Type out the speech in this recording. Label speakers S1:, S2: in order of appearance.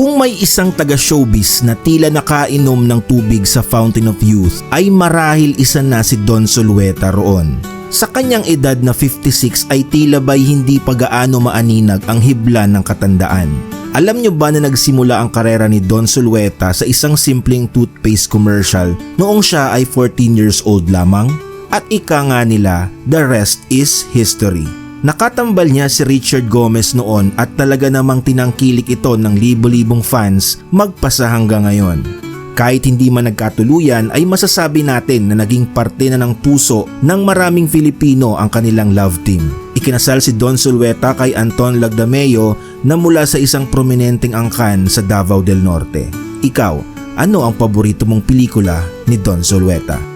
S1: Kung may isang taga-showbiz na tila nakainom ng tubig sa Fountain of Youth ay marahil isa na si Don Solueta roon. Sa kanyang edad na 56 ay tila ba'y hindi pa gaano maaninag ang hibla ng katandaan. Alam nyo ba na nagsimula ang karera ni Don Solueta sa isang simpleng toothpaste commercial noong siya ay 14 years old lamang? At ika nga nila, the rest is history. Nakatambal niya si Richard Gomez noon at talaga namang tinangkilik ito ng libo-libong fans magpasa hanggang ngayon. Kahit hindi man nagkatuluyan ay masasabi natin na naging parte na ng puso ng maraming Filipino ang kanilang love team. Ikinasal si Don Sulueta kay Anton Lagdameo na mula sa isang prominenteng angkan sa Davao del Norte. Ikaw, ano ang paborito mong pelikula ni Don Sulueta?